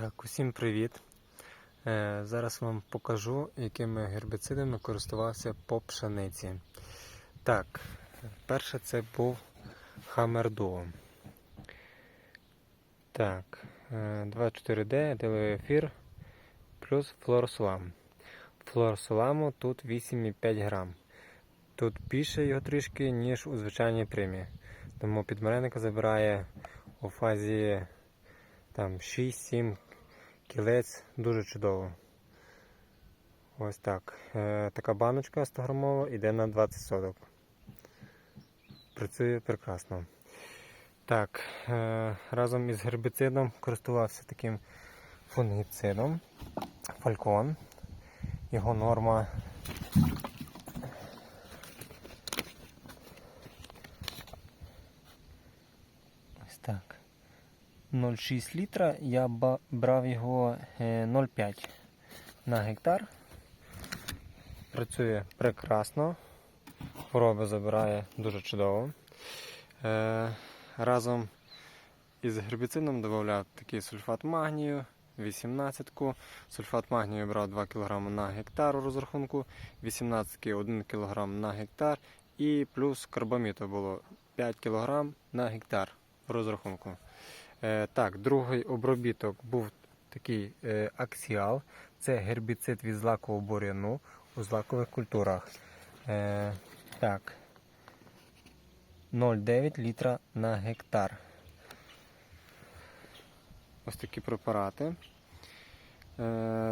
Так, усім привіт. Е, зараз вам покажу, якими гербіцидами користувався по пшениці. Так, перше це був Хамердо. Так, е, 24D, етиловий ефір плюс флорсулам. Флорсуламу тут 8,5 грам. Тут більше його трішки, ніж у звичайній примі. Тому підмаренника забирає у фазі там 6-7 кілець, дуже чудово. Ось так. Е, така баночка 100 грамова йде на 20 соток. Працює прекрасно. Так, е, разом із гербіцидом користувався таким фунгіцидом. Фалькон. Його норма ось так. 0,6 літра, я брав його е, 0,5 на гектар. Працює прекрасно, хвороби забирає дуже чудово. Е, разом із гербіцидом додавав такий сульфат магнію 18 Сульфат магнію брав 2 кг на гектар у розрахунку, 18 1 кг на гектар і плюс карбаміту було 5 кг на гектар в розрахунку. Е, так, другий обробіток був такий е, аксіал. Це гербіцид від злакового бур'яну у злакових культурах. Е, так, 0,9 літра на гектар. Ось такі препарати.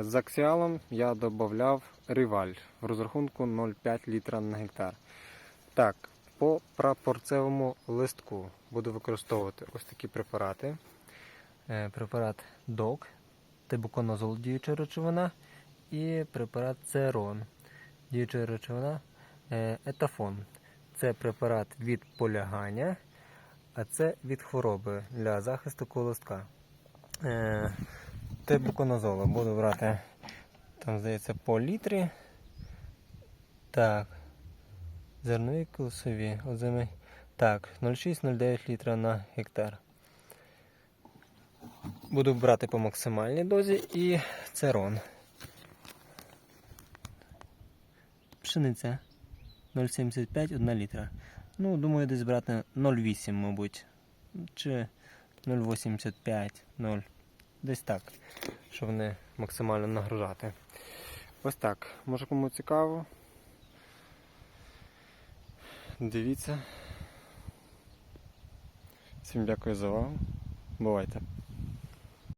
З аксіалом я додавав ріваль в розрахунку 0,5 літра на гектар. Так, по прапорцевому листку буду використовувати ось такі препарати. Е, Препарат ДОК, тибуконозол діюча речовина і препарат Церон, діюча речовина е, етафон. Це препарат від полягання, а це від хвороби для захисту колостка. Е, Тибуконозолу буду брати, там здається, по літрі. Так. Зернові колосові озими. Так, 0,6-0,9 літра на гектар. Буду брати по максимальній дозі і церон. Пшениця 0,75 1 літра. Ну, думаю, десь брати 0,8, мабуть. Чи 0,85, 0. Десь так, щоб не максимально нагружати. Ось так. Може кому цікаво. Дивіться. Всім дякую за увагу. Бувайте.